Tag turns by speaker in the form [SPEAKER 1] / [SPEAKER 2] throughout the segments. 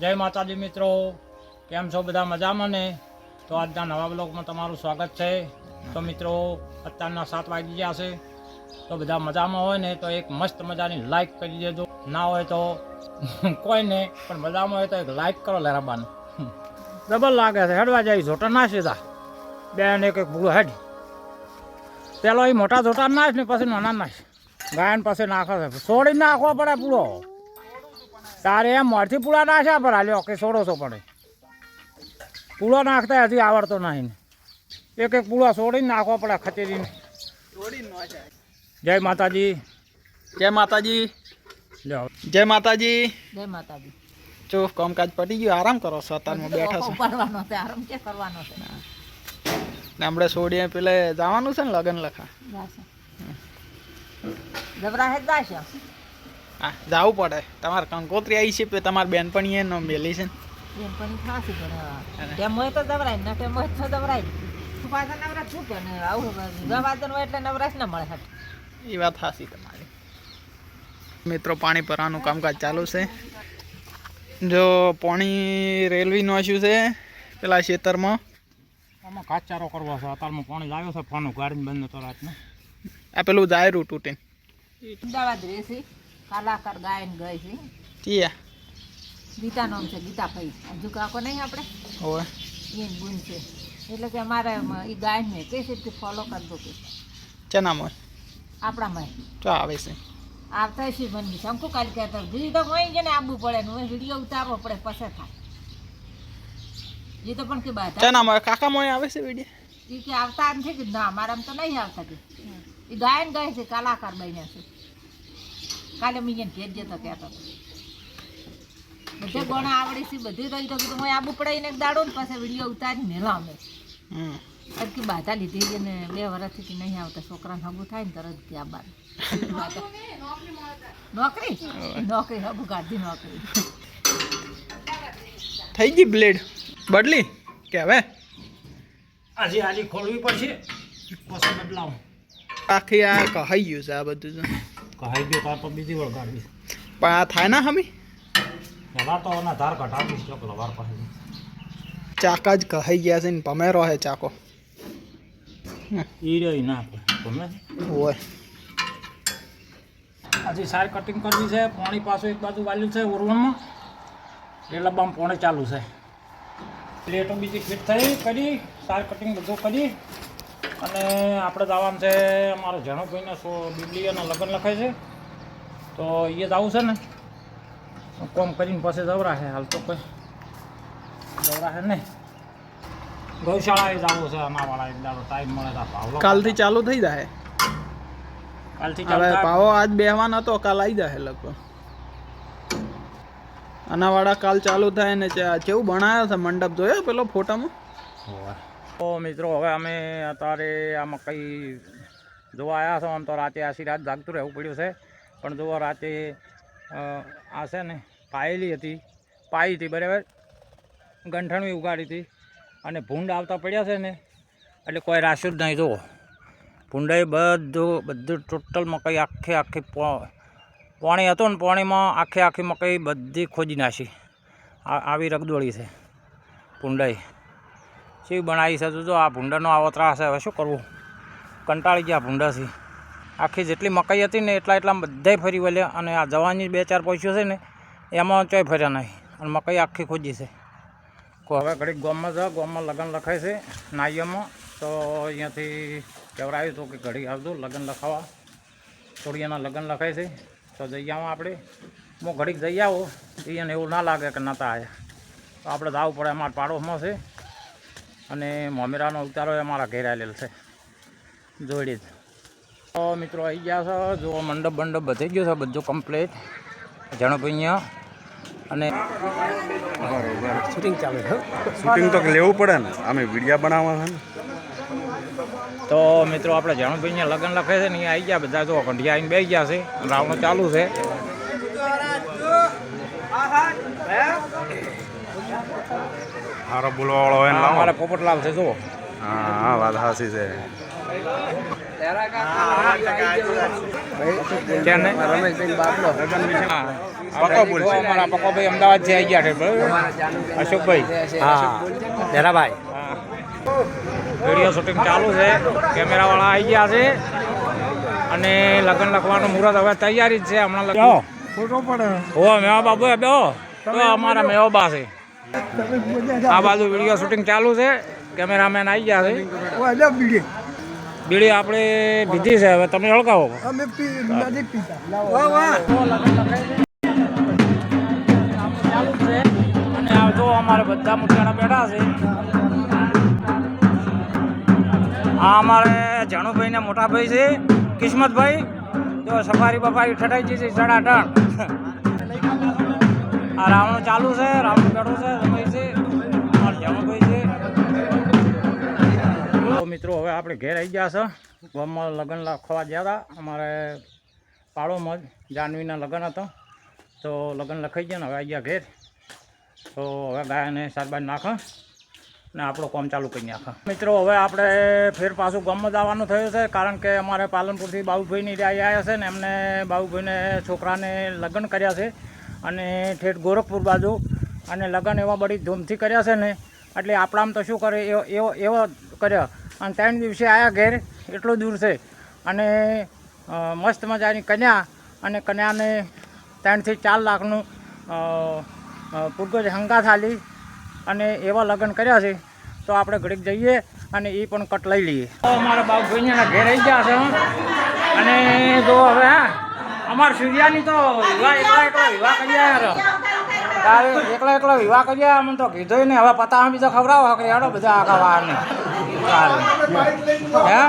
[SPEAKER 1] જય માતાજી મિત્રો, કેમ છો બધા મજામાં ને? તો આજના નવા બ્લોગમાં તમારું સ્વાગત છે. તો મિત્રો, અત્યારના સાત વાગી ગયા છે. તો બધા મજામાં હોય ને, તો એક મસ્ત મજાની લાઈક કરી દેજો. ના હોય તો કોઈ નહીં પણ મજામાં હોય તો એક લાઈક કરો લેરાબાન ડબલ લાગે છે, હેડવા જાય જોટા ના સીધા બેન એક એક ભૂલો હેડ. પેલો એ મોટા જોટા નાખ ને, પછી નાના નાશ ગાયન પછી નાખે છે. છોડી નાખવો પડે પૂરો તારે એમ મોરથી પૂળા નાખ્યા પડે હાલ્યો કે સોડોસો પડે. પૂળો નાખતા હજી આવડતો નહીં. એક એક પૂળો છોડીને નાખવો પડે ખચેરીને. જય માતાજી.
[SPEAKER 2] જય માતાજી.
[SPEAKER 1] લ્યો.
[SPEAKER 2] જય માતાજી.
[SPEAKER 3] જય માતાજી.
[SPEAKER 2] જો કામકાજ પટી ગયું. આરામ કરો છો અત્યારમાં બેઠા છો.
[SPEAKER 3] કરવાનો છે. આરામ કે કરવાનો છે?
[SPEAKER 2] ને. આપણે સોડીએ પેલે જવાનું છે ને લગન લખા
[SPEAKER 3] જબરા હે જાશે?
[SPEAKER 2] હા જવું પડે. તમારે કંકોત્રી આવી છે પે તમારી બેનપણી એનો મેલી છે
[SPEAKER 3] બેનપણી ખાસી પણ ટેમ હોય તો દવરાય ના ટેમ હોય તો દવરાય તું પાછા નવરાશ શું કે આવું ગવાદન હોય એટલે નવરાશ ના મળે હટ.
[SPEAKER 2] એ વાત હાસી તમારી. મિત્રો પાણી ભરવાનું કામકાજ ચાલુ છે. જો પાણી રેલવેનું નોખ્યું છે પેલા ખેતરમાં.
[SPEAKER 1] આમાં કાચારો કરવો છે અત્યારમાં પાણી લાવ્યો છે ફોન ગાડીને બંધ તો રાતને.
[SPEAKER 2] આ પેલું જાયરું તૂટીને.
[SPEAKER 3] અમદાવાદ રહેશે કલાકાર ગાયન ગઈ છે.
[SPEAKER 2] ટીયા
[SPEAKER 3] ગીતા નામ છે ગીતાભાઈ હજુ કાકો નહીં આપણે?
[SPEAKER 2] હોય
[SPEAKER 3] એ ગુણ છે. એટલે કે અમારે એ ગાયન ને કઈ રીતે ફોલો કરજો કે?
[SPEAKER 2] ચનામાં
[SPEAKER 3] આપણામાં.
[SPEAKER 2] તો આવે છે.
[SPEAKER 3] આવતા છે મને શંકુ કાલ કહેતા જી તો કોઈ છે ને આવવું પડે ને વીડિયો ઉતારવો પડે પછી થાય. એ તો પણ કે બાધા
[SPEAKER 2] ચનામાં કાકા મોય આવે છે વીડિયો?
[SPEAKER 3] એ કે આવતા નથી કે ના મારામાં તો નહીં આવતા કે. એ ગાયન ગાય છે કલાકાર બન્યા છે. કાલે મેં એને ભેટ જતો કહેતો હતો બધે ગોણા આવડે છે બધી રહી તો કીધું હું આબુ પડાવીને એક દાડો ને પછી વીડિયો ઉતારી મેલા અમે.
[SPEAKER 2] હમ.
[SPEAKER 3] કે બાધા લીધી છે ને બે વર્ષથી કે નહીં આવતા છોકરાને હગું થાય ને તરત ત્યાં બાર. નોકરી? નોકરી હગું કાઢી નોકરી.
[SPEAKER 2] થઈ ગઈ બ્લેડ? બદલી? કે હવે?
[SPEAKER 1] આજે હાજી ખોલવી પડશે. પછી બદલાવ.
[SPEAKER 2] આખી આ કહાઈ ગયું છે આ બધું
[SPEAKER 1] તાર તો બીજી વળ
[SPEAKER 2] ગાડી પા થાય ના હમી?
[SPEAKER 1] પહેલાં તો એના ધાર ઘટાડી ચોક લવાર પાસે
[SPEAKER 2] ચાકા જ કહાઈ ગયા છે ને પમેરો રહે ચાકો.
[SPEAKER 1] ઈ રહી ના તમે
[SPEAKER 2] ઓય.
[SPEAKER 1] હજી સાર કટિંગ કરવી છે પાણી પાછું એક બાજુ વાલ્યું છે ઓરવણમાં. એ લબામાં પોણે ચાલુ છે. પ્લેટો બીજી ફિટ થઈ કરી સાર કટિંગ બધું કરી. અને આપણે જવાનું છે અમારા જણુભાઈના સો બીબલીઓના લગ્ન લખાય છે. તો એ જ આવું છે ને. કોમ કરીને પછી દવરાશે હાલ તો કોઈ દવરાશે નહીં. ગૌશાળાએ જવું છે અમારાવાળા એક દાડો ટાઈમ મળે તો ભાવલો
[SPEAKER 2] કાલથી ચાલુ થઈ જાય
[SPEAKER 1] કાલથી
[SPEAKER 2] હવે
[SPEAKER 1] ચાલુ
[SPEAKER 2] પાવો આજ બેહવાનો હતો કાલ આવી જાય લગભગ. આનાવાળા કાલ ચાલુ થાય ને કેવું બનાવ્યો છે મંડપ? જોયો પેલો ફોટામાં?
[SPEAKER 1] તો મિત્રો, હવે અમે અત્યારે આ મકાઈ જોવા આવ્યા છો, આમ તો રાતે આશી રાત જાગતું રહેવું પડ્યું છે. પણ જુઓ, રાતે આ છે ને, પાયેલી હતી. પાઈ હતી, બરાબર? ગંઠણવી ઉગાડી હતી. અને ભૂંડ આવતા પડ્યા છે ને, એટલે કોઈ રાશ્યું જ નહીં, જુઓ. ભૂંડાએ બધું બધું ટોટલ મકાઈ આખી આખી પાણી હતું ને, પાણીમાં આખી આખી મકાઈ બધી ખોજી નાખી. આવી રગદોળી છે ભૂંડાઈ શી બનાવી છે. જો આ ભૂંડાનો આવો ત્રાસ હવે શું કરવું? કંટાળી ગયા ભૂંડાથી આખી જેટલી મકાઈ હતી ને એટલા એટલા બધાય ફરી વળ્યા અને આ જવાની બે ચાર પૈસો છે ને, એમાં ચોય ફર્યા નહીં. અને મકાઈ આખી ખોજી છે. હવે ઘડીક ગોમમાં જાઓ. ગોમમાં લગ્ન લખાય છે નાયમાં તો અહીંયાથી કહેવડાવ્યું હતું કે ઘડી આવજો, લગ્ન લખાવા. થોડીયાના લગ્ન લખાય છે. તો જઈ આવો આપણે. હું ઘડીક જઈ આવો. એને એવું ના લાગે કે નહોતા આવ્યા તો આપણે જવું પડે અમારા પાડોશમાં છે. અને મોમેરાનો ઉતારો એ મારા ઘેર આવેલ છે. જોડી જ તો મિત્રો આવી ગયા છે. જો મંડપ મંડપ બધી ગયો છે બધું કમ્પ્લીટ અહીંયા. અને શૂટિંગ ચાલુ છે
[SPEAKER 4] શૂટિંગ તો લેવું પડે ને. અમે વિડીયા બનાવવા છે ને.
[SPEAKER 1] તો મિત્રો આપણે જણભાઈ અહીંયા લગ્ન લખે છે ને અહીંયા આવી ગયા બધા. જો કંઢિયા આવીને બે ગયા છે. રાવણો ચાલુ છે.
[SPEAKER 4] હારો બોલવા વાળો હોય ને લાવો.
[SPEAKER 1] અમારા પોપટલાલ છે જુઓ.
[SPEAKER 4] હા હા વાત હાસી છે.
[SPEAKER 1] પકોભાઈ અમદાવાદથી આવી ગયા છે બરાબર? અશોકભાઈ. હા. જરાભાઈ. વીડિયો શૂટિંગ ચાલુ છે. કેમેરાવાળા આવી ગયા છે. અને લગ્ન લખવાનું મુહૂર્ત હવે તૈયારી જ છે. હમણાં લગ્ન ફોટો પડે. હો મેવા બાબુ અમારા મેવા બા છે. આ બાજુ વીડિયો શૂટિંગ ચાલુ છે. કેમેરામેન આવી ગયા છે. બીડી આપણે પીધી છે. હવે તમે ઓળખાવો અને આ જો અમારે બધા મુઠિયાણા બેઠા છે. આ અમારે જાણુભાઈ ને મોટા ભાઈ છે. કિસ્મતભાઈ, જો સફારી બફારી ઠટાઈ છે ચડાટણ આ રાવણ ચાલુ છે, રાવણ બેઠો છે રમાઈ છે, અમારે છે. મિત્રો, હવે આપણે ઘેર આવી ગયા છે. ગામમાં લગ્ન લખવા ગયા હતા. અમારે પાડોમાં જ જાનવીના લગ્ન હતા. તો લગ્ન લખાઈ ગયા ને હવે આવી ગયા ઘેર. તો હવે ગાયને શાકભાજ નાખે ને આપણો કામ ચાલુ કરી નાખે. મિત્રો, હવે આપણે ફેર પાછું ગામમાં જવાનું થયું છે, કારણ કે અમારે પાલનપુરથી બાબુભાઈની રહ્યા આવ્યા છે ને એમને બાબુભાઈને છોકરાને લગ્ન કર્યા છે. અને ઠેઠ ગોરખપુર બાજુ. અને લગ્ન એવા બધી ધૂમથી કર્યા છે ને, એટલે આપણામાં તો શું કરે, એવો એવો એવો કર્યા. અને ત્રણ દિવસે આવ્યા ઘેર, એટલું દૂર છે. અને મસ્ત મજાની કન્યા અને કન્યાને ત્રણથી ચાર લાખનું પૂર્ગજ હંગા થાલી અને એવા લગ્ન કર્યા છે. તો આપણે ઘડીક જઈએ અને એ પણ કટ લઈ લઈએ. તો બાપ બાબુભાઈના ઘેર આવી ગયા છે. અને જો હવે, હા અમારા સૂર્યાની તો વિવાહ એકલા એકલા વિવાહ કરી આવ્યા તારે એકલા એકલા વિવાહ કરી આવ્યા અમને તો કીધું ને હવે પતા બીજો ખવડાવો કે હેડો બધા આખા તારે હે?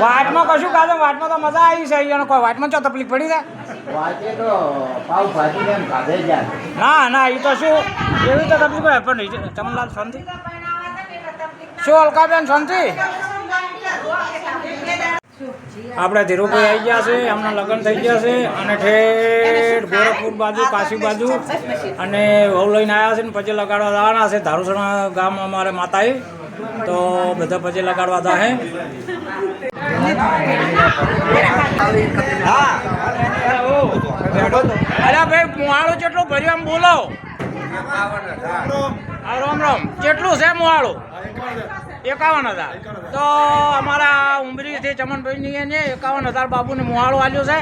[SPEAKER 1] વાટમાં કશું કાલે વાટમાં તો મજા આવી છે. અહીંયા કોઈ વાટમાં ચો તકલીફ પડી જાય ના ના એ તો શું? એવી તો તકલીફ હોય પણ નહીં. ચમનલાલ શાંતિ. શું અલકાબેન શાંતિ? આપણે ધીરુભાઈ આવી ગયા છે એમના લગ્ન થઈ ગયા છે અને ઠેઠ ગોરખપુર બાજુ કાશી બાજુ અને વહુ લઈને આવ્યા છે ને પછી લગાડવા જવાના છે. ધારુસણા ગામ અમારે માતાએ. તો બધા પછી લગાડવા જાય અરે ભાઈ મુહાળું જેટલું ભર્યું આમ બોલો. હા રામ રામ. કેટલું છે મુહાળું? એકાવન હજાર. તો અમારા ઉમરીથી ચમનભાઈની એને એકાવન હજાર બાબુને મુહાળું આવ્યો છે.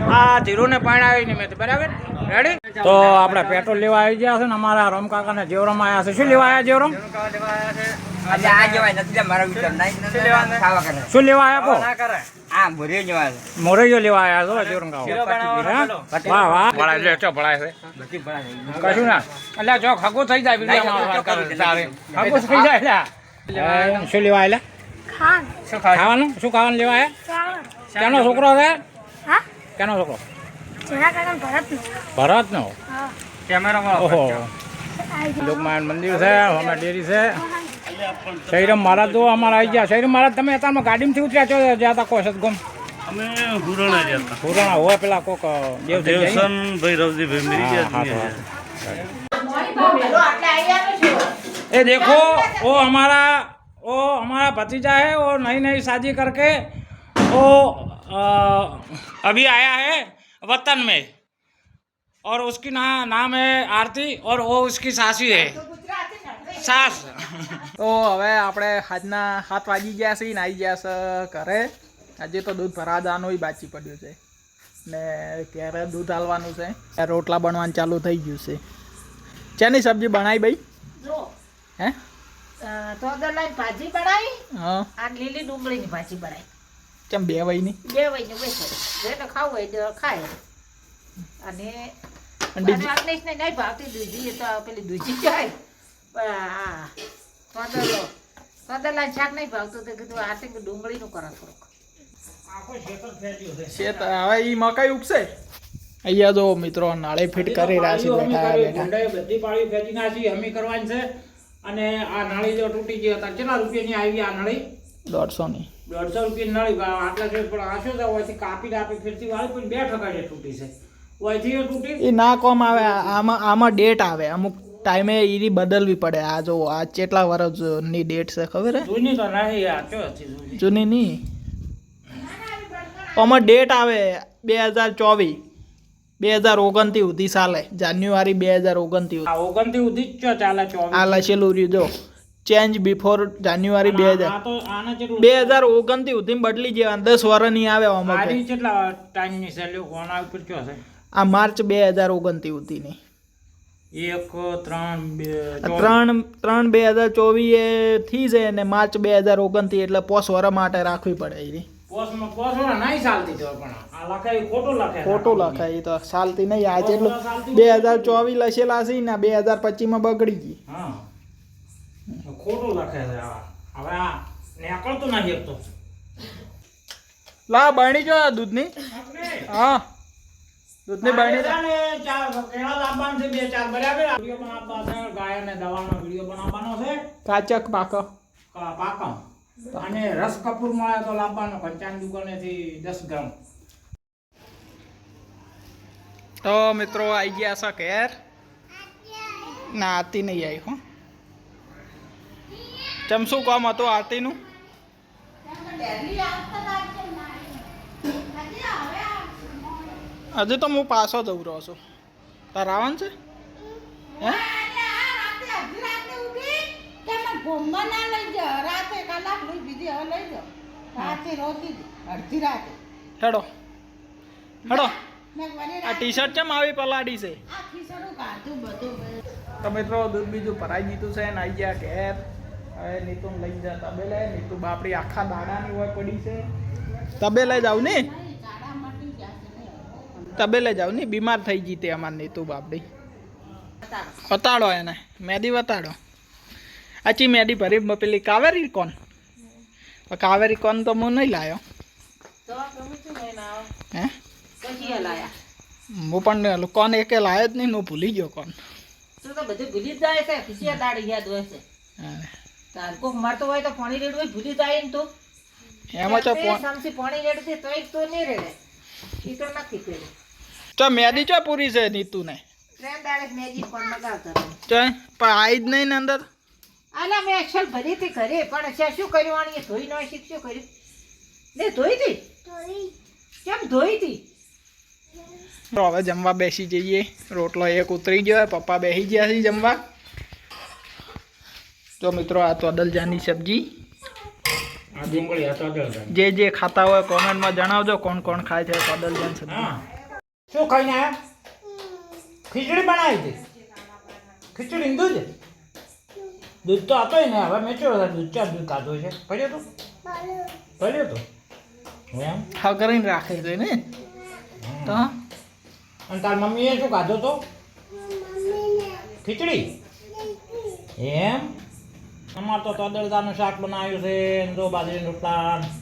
[SPEAKER 1] આ ધીરુને પાણી આવી નિમિત્તે. બરાબર? રેડી તો આપણે પેટ્રોલ લેવા આવી ગયા છે ને અમારા રમ કાકાને જેવરમ આવ્યા છે. શું લેવા આવ્યા જેવરમ શું લેવા આવ્યા કો મોરૈયો લેવા આવ્યા છો જેવરમ કાકા. વાહ વાહ. ભળાય લે ચો ભળાય છે. કશું ના. એટલે જો ખગું થઈ જાય ખગું થઈ જાય શું લેવા આવેલા ખાવાનું. શું ખાવાનું? લેવા આવ્યા કેનો છોકરો છે?
[SPEAKER 5] હા?
[SPEAKER 1] કેનો છોકરો?
[SPEAKER 5] કાકા
[SPEAKER 1] ભરતનો
[SPEAKER 5] હા
[SPEAKER 1] ઓહો લોકમાયણ મંદિર છે અમે ડેરી છે શૈરમ મહારાજ તો અમારા આવી ગયા શૈરમ મહારાજ તમે અત્યારમાં ગાડીમાંથી ઉતર્યા છો જ્યાં તા કોશત ગમ
[SPEAKER 6] અમે હુરણા જતા
[SPEAKER 1] પુરાણા હોય પેલા કોક દેવ થઈ જાય
[SPEAKER 6] દેવસન ભાઈ રવજીભાઈ
[SPEAKER 1] ને?
[SPEAKER 6] મરી
[SPEAKER 1] હા,
[SPEAKER 6] ગયા
[SPEAKER 1] હા, હા. ये देखो वो हमारा वो हमारा भतीजा है वो नई नई शादी करके वो अ, अभी आया है वतन में और उसकी ना नाम है आरती और वो उसकी सासी है सास
[SPEAKER 2] તો હવે આપણે આજના સાત વાગી ગયા છે ને આવી ગયા છે ઘરે આજે તો દૂધ ભરા જવાનું બાચી પડ્યું છે ને ક્યારે દૂધ હાલવાનું છે રોટલા બનવાનું ચાલુ થઈ ગયું છે શેની સબ્જી બનાવી ભાઈ
[SPEAKER 3] જો
[SPEAKER 2] હે
[SPEAKER 3] તો દલાઈ ભાજી બનાવી
[SPEAKER 2] હા
[SPEAKER 3] આ લીલી ડુંગળીની ભાજી બનાવી
[SPEAKER 2] કેમ બે વયની
[SPEAKER 3] બે વહીને બેસો. જેને ખાવું હોય તો ખાય. અને
[SPEAKER 2] અને
[SPEAKER 3] અને નહીં ભાવતી દૂધી તો પેલી દૂધી જાય. પણ આ કોદલો કોદલાને શાક નહીં ભાવતું તો કીધું આ તે ડુંગળીનું કરો થોડુંક.
[SPEAKER 2] શેત હવે એ મકાઈ ઉગશે? અહીંયા જો મિત્રો નાળે ફિટ કરી રહ્યા છે બેઠા બેઠા.
[SPEAKER 1] બધી પાળી ફેંકી નાખી હમી કરવાની છે. અને આ નળી જો તૂટી ગઈ હતા કેટલા રૂપિયાની આવી આ નળી?
[SPEAKER 2] દોઢસો ની.
[SPEAKER 1] દોઢસો રૂપિયા નળી આટલા છે પણ આ શું છે ઓયથી કાપી ફેરથી વાળી પણ બે ઠકાડે તૂટી છે ઓયથી તૂટી
[SPEAKER 2] એ ના કોમ આવે આમાં આમાં ડેટ આવે. અમુક ટાઈમે એની બદલવી પડે. આ જો આ કેટલા વર્ષની ડેટ છે ખબર હે?
[SPEAKER 1] જૂની તો નહીં આ હતી જૂની?
[SPEAKER 2] નહીં આમાં ડેટ આવે બે હજાર ચોવીસ. બે હજાર ઓગણથી સુધી ચાલે. જાન્યુઆરી બે હજાર ઓગણથી
[SPEAKER 1] ઓગણથી ઉધી જ ચાલે ચોવીસ.
[SPEAKER 2] આ લખેલું રહ્યું જો. ચેન્જ બિફોર જાન્યુઆરી બે હજાર બે હજાર ઓગણથી સુધી બદલી જાય દસ વર્ષની આવે
[SPEAKER 1] કેટલા ટાઈમની કોના ઉપર છે
[SPEAKER 2] આ માર્ચ બે હજાર ઓગણથી સુધીની
[SPEAKER 1] એક ત્રણ બે.
[SPEAKER 2] ત્રણ ત્રણ બે હજાર ચોવીસથી છે અને માર્ચ બે હજાર ઓગણથી એટલે પોસ વર્ષ માટે રાખવી પડે એની.
[SPEAKER 1] એ ખોટું
[SPEAKER 2] લખાય. એ તો ચાલતી નહીં. આજે બે હજાર ચોવીસ લખેલા છે ને બે હજાર પચીસમાં બગડી ગઈ.
[SPEAKER 1] ખોટું લખે છે. હવે આ નીકળતું નથી એક તો.
[SPEAKER 2] લા બાણી જો દૂધની. હા. દૂધની
[SPEAKER 1] બાણી ચાર કેળા લાવવાનું છે બે ચાર બરાબર વીડિયો બનાવવાનો છે ગાયને દવાનો વીડિયો બનાવવાનો છે.
[SPEAKER 2] કાચક પાક.
[SPEAKER 1] પાક અને રસ કપૂર મળે તો લાવવાનો પંચાન દુકાનેથી દસ ગ્રામ.
[SPEAKER 2] તો મિત્રો આવી ગયા છો ઘેર. ના આતી નહીં આવી હો. ચમ શું કામ હતું આરતીનું? હજુ તો હું પાછો જઉં રહ્યો છું. તાર આવન છે? હે? હેડો. હેડો. આ ટી શર્ટ ચમ આવી પલાડી છે? તો મિત્રો દૂધ બીજું ભરાઈ દીધું છે ને આવી ગયા ઘેર. હવે નીતુ લઈ જા તબેલે નીતુ બાપડી આખા દાડાની હોય પડી છે. તબેલે જાવ ને? તબેલે જાવ ને? બીમાર થઈ ગઈ તે અમાર નીતુ બાપડી. વતાડો એને મેદી વતાડો. આચી મેદી ભરી પેલી કાવેરી કોણ કાવેરી કોણ તો હું નહીં લાયો. હે?
[SPEAKER 3] લાયા.
[SPEAKER 2] હું પણ કોણ એકે લાયો જ નહીં હું ભૂલી ગયો કોણ
[SPEAKER 3] તું તો બધું ભૂલી જ જાય છે ખુશીયા દાડી યાદ હોય છે.
[SPEAKER 2] હા.
[SPEAKER 3] તાર કોક મરતો હોય તો પાણી રેડવું હોય ભૂલી જાય ને તું.
[SPEAKER 2] એમાં તો
[SPEAKER 3] સમસી પાણી પાણી રેડશે તોય તો નહીં રેડે. એ તો નથી કર્યું.
[SPEAKER 2] ચો મેદી ચો પૂરી છે નીતુ ને
[SPEAKER 3] ટ્રેન ડાયરેક્ટ મેજી પર મગાવતા.
[SPEAKER 2] ચો પણ આવી જ નહીં ને અંદર?
[SPEAKER 3] આલા મેં અક્ષર ભરી હતી ઘરે પણ છે શું કર્યું આણીએ ધોઈ ન શીખ શું કર્યું? ને ધોઈ હતી કેમ ધોઈ હતી
[SPEAKER 2] તો હવે જમવા બેસી જઈએ. રોટલો એક ઉતરી ગયો પપ્પા બેસી ગયા છે જમવા. તો મિત્રો આ તો અદલજાની સબ્જી.
[SPEAKER 1] હતો
[SPEAKER 2] જે જે ખાતા હોય કોમેન્ટમાં જણાવજો કોણ કોણ ખાય છે તો અદલજાન સબ્જી.
[SPEAKER 1] શું ખાઈને આવ્યા ખીચડી બનાવી હતી. ખીચડી હિન્દુ દૂધ દૂધ તો હતો ને હવે મેં ચો દૂધ ચાર દૂધ કાઢો છે પડ્યો તો પડ્યો તો એમ?
[SPEAKER 2] હા કરીને રાખે છે ને. તો?
[SPEAKER 1] અને તાર મમ્મીએ શું ખાધો તો ખીચડી? એમ? અમાર તો તદરદાનું શાક બનાવ્યું છે જો બાજરીનું રોટલા